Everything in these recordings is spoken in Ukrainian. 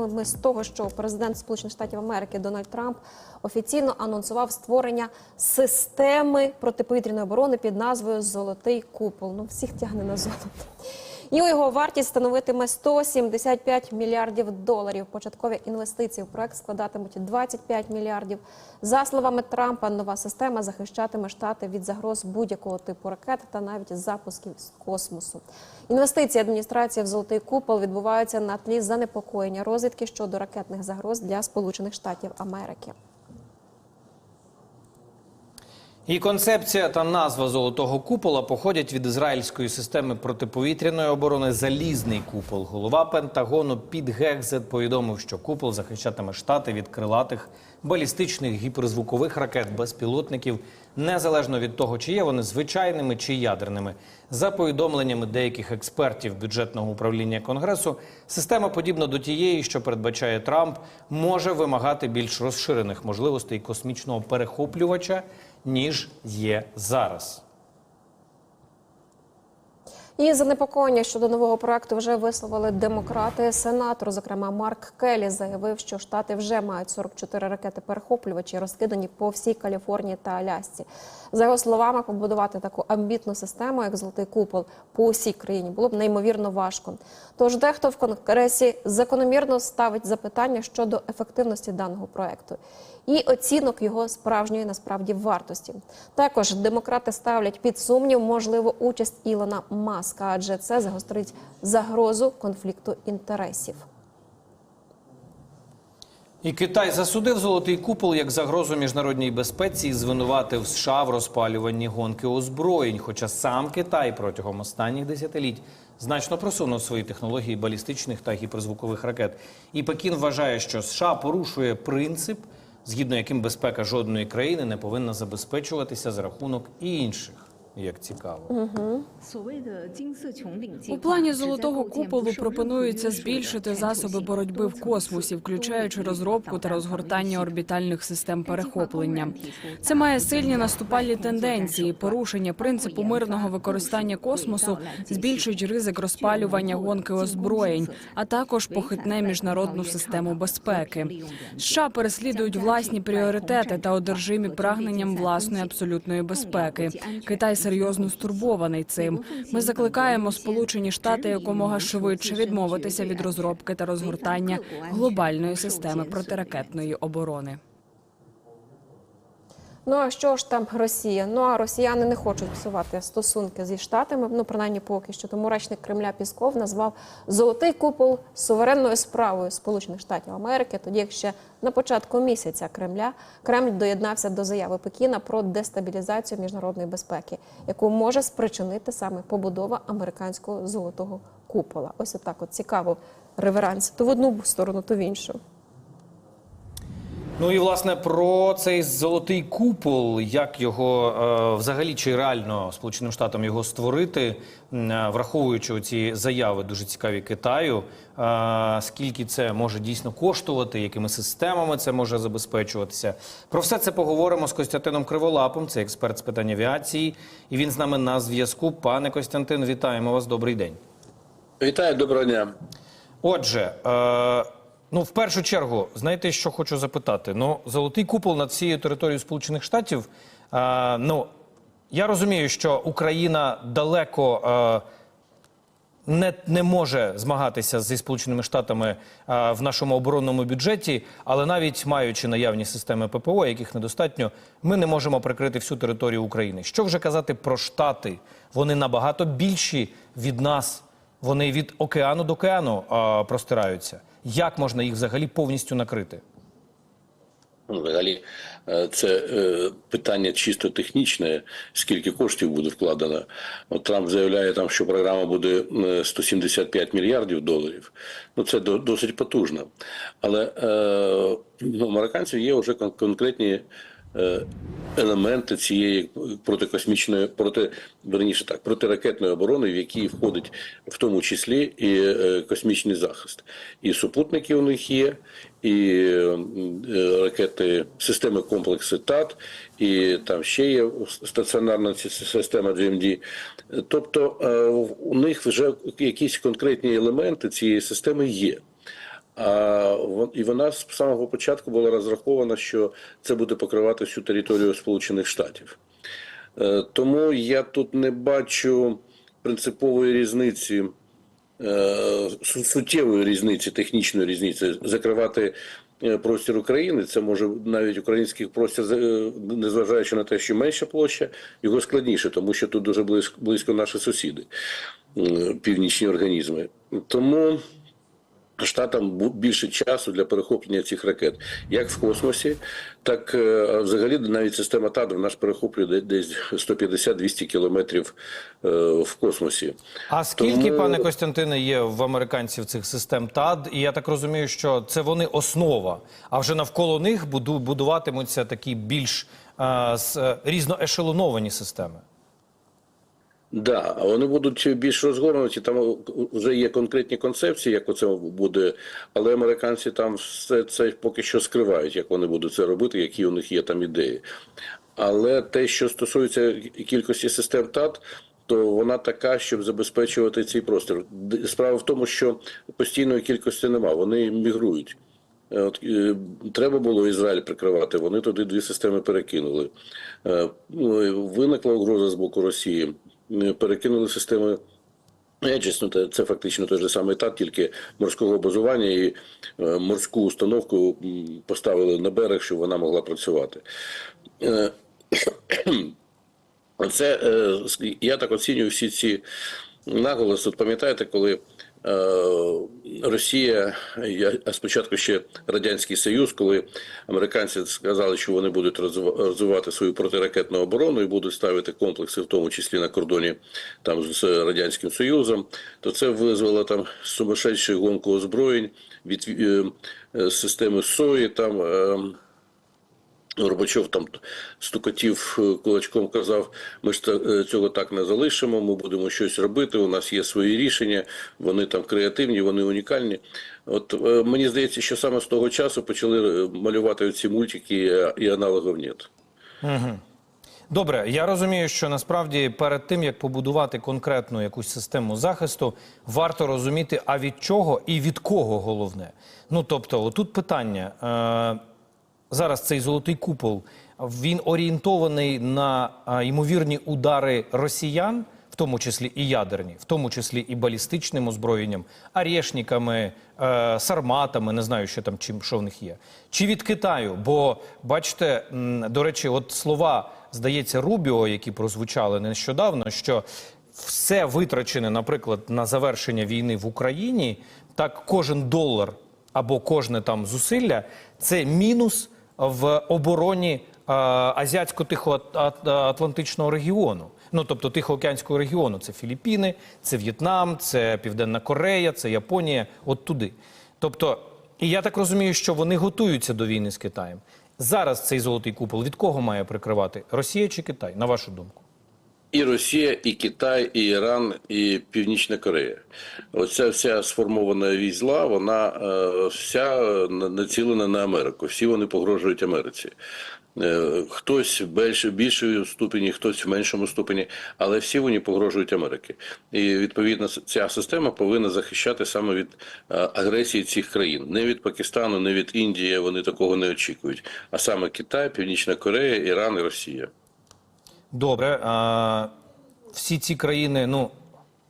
Почнемо ми з того, що президент Сполучених Штатів Америки Дональд Трамп офіційно анонсував створення системи протиповітряної оборони під назвою Золотий купол. Ну всіх тягне на золото. І його вартість становитиме 175 мільярдів доларів. Початкові інвестиції в проект складатимуть 25 мільярдів. За словами Трампа, нова система захищатиме штати від загроз будь-якого типу ракет та навіть запусків з космосу. Інвестиції адміністрації в золотий купол відбуваються на тлі занепокоєння розвідки щодо ракетних загроз для Сполучених Штатів Америки. І концепція та назва золотого купола походять від ізраїльської системи протиповітряної оборони Залізний купол. Голова Пентагону Піт Гекзет повідомив, що купол захищатиме штати від крилатих балістичних гіперзвукових ракет безпілотників, незалежно від того, чи є вони звичайними чи ядерними. За повідомленнями деяких експертів бюджетного управління конгресу, система, подібна до тієї, що передбачає Трамп, може вимагати більш розширених можливостей космічного перехоплювача ніж є зараз. І занепокоєння щодо нового проекту вже висловили демократи. Сенатор, зокрема Марк Келлі, заявив, що штати вже мають 44 ракети перехоплювачі, розкидані по всій Каліфорнії та Алясці. За його словами, побудувати таку амбітну систему, як золотий купол, по усій країні було б неймовірно важко. Тож дехто в конгресі закономірно ставить запитання щодо ефективності даного проекту і оцінок його справжньої насправді вартості. Також демократи ставлять під сумнів можливу участь Ілона Маска, адже це загострить загрозу конфлікту інтересів. І Китай засудив золотий купол як загрозу міжнародній безпеці і звинуватив США в розпалюванні гонки озброєнь. Хоча сам Китай протягом останніх десятиліть значно просунув свої технології балістичних та гіперзвукових ракет. І Пекін вважає, що США порушує принцип, згідно яким безпека жодної країни не повинна забезпечуватися за рахунок інших. Як цікаво. У плані золотого куполу пропонується збільшити засоби боротьби в космосі, включаючи розробку та розгортання орбітальних систем перехоплення. Це має сильні наступальні тенденції. Порушення принципу мирного використання космосу збільшують ризик розпалювання гонки озброєнь, а також похитне міжнародну систему безпеки. США переслідують власні пріоритети та одержимі прагненням власної абсолютної безпеки. Китай серйозно стурбований цим. Ми закликаємо Сполучені Штати якомога швидше відмовитися від розробки та розгортання глобальної системи протиракетної оборони. Ну а що ж там Росія? Ну а росіяни не хочуть псувати стосунки зі штатами. Ну принаймні поки що. Тому речник Кремля Пісков назвав золотий купол суверенною справою Сполучених Штатів Америки. Тоді як ще на початку місяця Кремля Кремль доєднався до заяви Пекіна про дестабілізацію міжнародної безпеки, яку може спричинити саме побудова американського золотого купола. Ось отак от цікаво реверанс то в одну сторону, то в іншу. Ну і власне про цей золотий купол, як його е, взагалі чи реально Сполученим Штатам його створити, е, враховуючи ці заяви дуже цікаві Китаю, е, скільки це може дійсно коштувати, якими системами це може забезпечуватися. Про все це поговоримо з Костянтином Криволапом, це експерт з питань авіації, і він з нами на зв'язку. Пане Костянтин, вітаємо вас. Добрий день. Вітаю, доброго дня. Отже, е, ну в першу чергу, знаєте, що хочу запитати? Ну, золотий купол над всією територією Сполучених Штатів. Е, ну я розумію, що Україна далеко. Е, не, не може змагатися зі Сполученими Штатами е, в нашому оборонному бюджеті, але навіть маючи наявні системи ППО, яких недостатньо, ми не можемо прикрити всю територію України. Що вже казати про Штати? Вони набагато більші від нас. Вони від океану до океану е, простираються. Як можна їх взагалі повністю накрити? Ну, Взагалі, е, це е, питання чисто технічне, скільки коштів буде вкладено. От Трамп заявляє там, що програма буде е, 175 мільярдів доларів. Ну це до- досить потужно. Але е, ну, у американців є вже конкретні е, елементи цієї протикосмічної, проти верніше так, протиракетної оборони, в якій входить в тому числі і е, космічний захист. І супутники у них є, і е, ракети, системи комплекси ТАТ, і там ще є стаціонарна система GMD. Тобто е, у них вже якісь конкретні елементи цієї системи є. І вона з самого початку була розрахована, що це буде покривати всю територію Сполучених Штатів. Е, Тому я тут не бачу принципової різниці, е, суттєвої різниці, технічної різниці. Закривати е, простір України, це може навіть український простір, незважаючи на те, що менша площа, його складніше, тому що тут дуже близько, близько наші сусіди, північні організми. Тому штатам більше часу для перехоплення цих ракет, як в космосі, так е, взагалі навіть система ТАД вона ж перехоплює де- десь 150-200 кілометрів е, в космосі. А скільки, Тому- пане Костянтине, є в американців цих систем ТАД? І я так розумію, що це вони основа, а вже навколо них будуватимуться такі більш е, з- різноешелоновані системи. Да, вони будуть більш розгорнуті. Там вже є конкретні концепції, як оце буде, але американці там все це поки що скривають, як вони будуть це робити, які у них є там ідеї. Але те, що стосується кількості систем ТАТ, то вона така, щоб забезпечувати цей простір. Справа в тому, що постійної кількості нема, вони мігрують. Е, От, е, треба було Ізраїль прикривати, вони туди дві системи перекинули. Е, ну, Виникла угроза з боку Росії. Перекинули системи ну, це, фактично той же самий етап, тільки морського базування і е, морську установку поставили на берег, щоб вона могла працювати. Е, Це е, я так оцінюю всі ці наголоси. Пам'ятаєте, коли Росія, я- а спочатку ще Радянський Союз, коли американці сказали, що вони будуть розвивати свою протиракетну оборону і будуть ставити комплекси, в тому числі на кордоні там з Радянським Союзом, то це визвало там сумасшедшу гонку озброєнь від е, е, системи СОї там. Е, Горбачов там стукотів е, кулачком казав: ми ж е, цього так не залишимо. Ми будемо щось робити. У нас є свої рішення. Вони там креативні, вони унікальні. От е, мені здається, що саме з того часу почали малювати ці мультики і аналогів нет. Добре, я розумію, що насправді перед тим як побудувати конкретну якусь систему захисту, варто розуміти, а від чого і від кого головне. Ну тобто, отут питання. Зараз цей золотий купол він орієнтований на ймовірні удари росіян, в тому числі і ядерні, в тому числі і балістичним озброєнням, арешниками, е, сарматами, не знаю, що там чим що в них є. Чи від Китаю? Бо бачите, до речі, от слова, здається, Рубіо, які прозвучали нещодавно, що все витрачене, наприклад, на завершення війни в Україні, так кожен долар або кожне там зусилля це мінус в обороні азіатсько-тихоатлантичного регіону. Ну тобто Тихоокеанського регіону. Це Філіппіни, це В'єтнам, це Південна Корея, це Японія, от туди. Тобто, і я так розумію, що вони готуються до війни з Китаєм. Зараз цей золотий купол від кого має прикривати? Росія чи Китай, на вашу думку? І Росія, і Китай, і Іран, і Північна Корея. Оця вся сформована війзла, вона е, вся е, на- націлена на Америку. Всі вони погрожують Америці. Е, Хтось в більш, більшому ступені, хтось в меншому ступені, але всі вони погрожують Америки. І відповідно ця система повинна захищати саме від агресії цих країн. Не від Пакистану, не від Індії. Вони такого не очікують. А саме Китай, Північна Корея, Іран і Росія. Добре. А, всі ці країни, ну,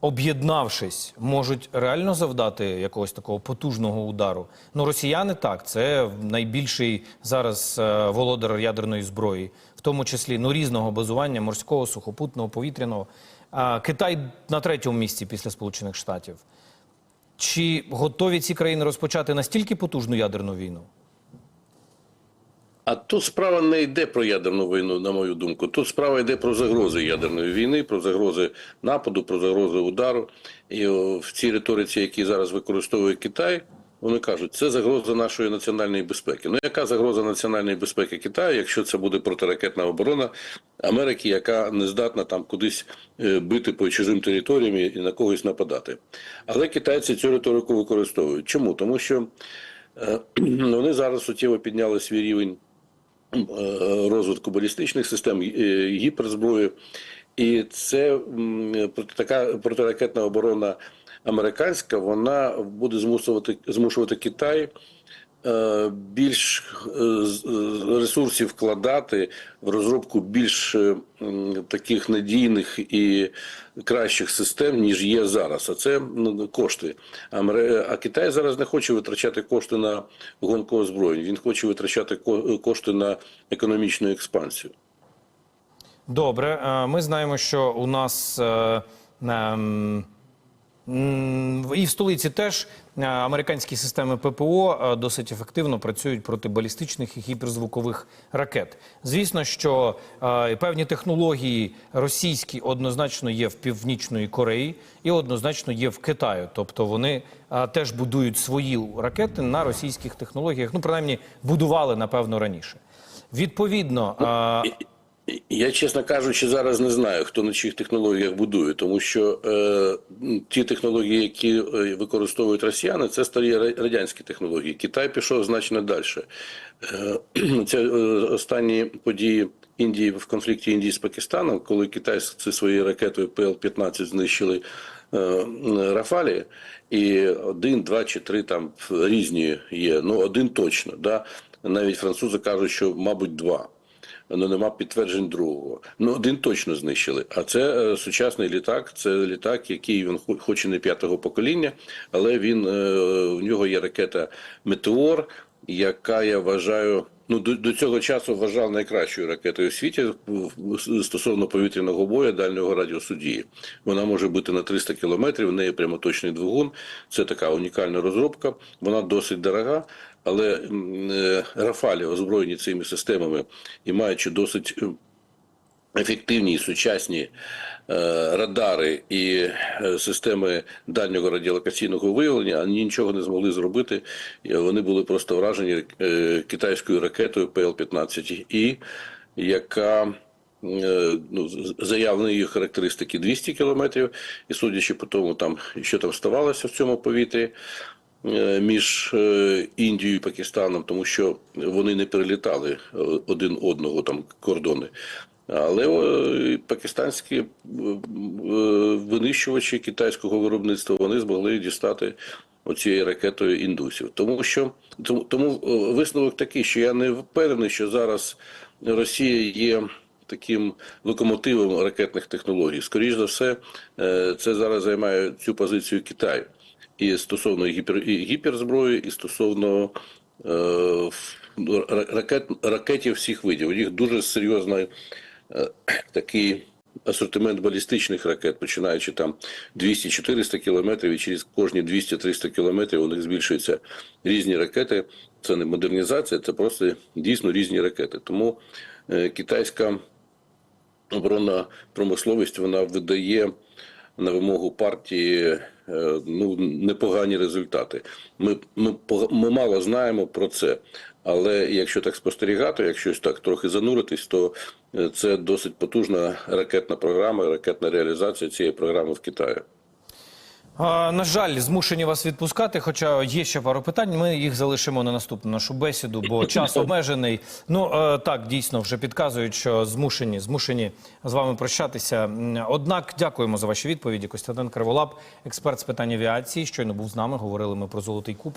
об'єднавшись, можуть реально завдати якогось такого потужного удару. Ну, росіяни так, це найбільший зараз е, володар ядерної зброї, в тому числі ну, різного базування морського, сухопутного, повітряного. А, Китай на третьому місці після Сполучених Штатів. Чи готові ці країни розпочати настільки потужну ядерну війну? А тут справа не йде про ядерну війну, на мою думку. Тут справа йде про загрози ядерної війни, про загрози нападу, про загрози удару. І в цій риториці, які зараз використовує Китай, вони кажуть, це загроза нашої національної безпеки. Ну яка загроза національної безпеки Китаю, якщо це буде протиракетна оборона Америки, яка не здатна там кудись е, бити по чужим територіям і на когось нападати? Але китайці цю риторику використовують. Чому? Тому що е, вони зараз суттєво підняли свій рівень розвитку балістичних систем, е, гіперзброї. І це така протиракетна оборона американська, вона буде змушувати, змушувати Китай е, більш е, е, ресурсів вкладати в розробку більш е, таких надійних і кращих систем, ніж є зараз. А це ну, кошти. А Китай зараз не хоче витрачати кошти на гонку озброєнь. Він хоче витрачати кошти на економічну експансію. Добре, е, ми знаємо, що у нас е, ем, і в столиці теж е, американські системи ППО е, досить ефективно працюють проти балістичних і гіперзвукових ракет. Звісно, що е, певні технології російські однозначно є в Північної Кореї і однозначно є в Китаю. Тобто вони теж будують свої ракети на російських технологіях. Ну, принаймні, будували напевно раніше. Відповідно, Я, чесно кажучи, зараз не знаю, хто на чиїх технологіях будує, тому що е, ті технології, які е, використовують росіяни, це старі радянські технології. Китай пішов значно далі. Е, це е, останні події Індії в конфлікті Індії з Пакистаном, коли китайці своєю ракетою ПЛ-15 знищили е, Рафалі, і один, два чи три там різні є. Ну один точно. Да? Навіть французи кажуть, що мабуть два але нема підтверджень другого. Ну, один точно знищили. А це е, сучасний літак. Це літак, який він хо- хоч і не п'ятого покоління, але він е, в нього є ракета Метеор, яка я вважаю. Ну, до, до цього часу вважав найкращою ракетою в світі стосовно повітряного бою дальнього радіусу дії. Вона може бути на 300 кілометрів, в неї прямоточний двигун. Це така унікальна розробка. Вона досить дорога, але е, Рафалі озброєні цими системами і маючи досить е, ефективні і сучасні е, радари і системи дальнього радіолокаційного виявлення, вони нічого не змогли зробити. Вони були просто вражені китайською ракетою ПЛ-15І, яка е, ну, заявлені її характеристики 200 кілометрів, і судячи по тому, там що там ставалося в цьому повітрі між е, Індією і Пакистаном, тому що вони не перелітали е, один одного там кордони. Але е, пакистанські е, е, винищувачі китайського виробництва вони змогли дістати оцією ракетою індусів. Тому що тому, тому е, висновок такий, що я не впевнений, що зараз Росія є таким локомотивом ракетних технологій. Скоріше за все, е, це зараз займає цю позицію Китай. І стосовно гіпер, і гіперзброї, і стосовно е, ракет, ракетів всіх видів. У них дуже серйозний е, такий асортимент балістичних ракет, починаючи там 200-400 кілометрів, і через кожні 200-300 кілометрів у них збільшуються різні ракети. Це не модернізація, це просто дійсно різні ракети. Тому е, китайська оборонна промисловість вона видає на вимогу партії е, ну, непогані результати. Ми, ми, пога- ми мало знаємо про це. Але якщо так спостерігати, якщо так трохи зануритись, то е, це досить потужна ракетна програма, ракетна реалізація цієї програми в Китаї. На жаль, змушені вас відпускати, хоча є ще пару питань. Ми їх залишимо на наступну нашу бесіду, бо час обмежений. Ну е, так дійсно вже підказують, що змушені, змушені з вами прощатися. Однак дякуємо за ваші відповіді. Костянтин Криволап, експерт з питань авіації, щойно був з нами. Говорили ми про золотий купол.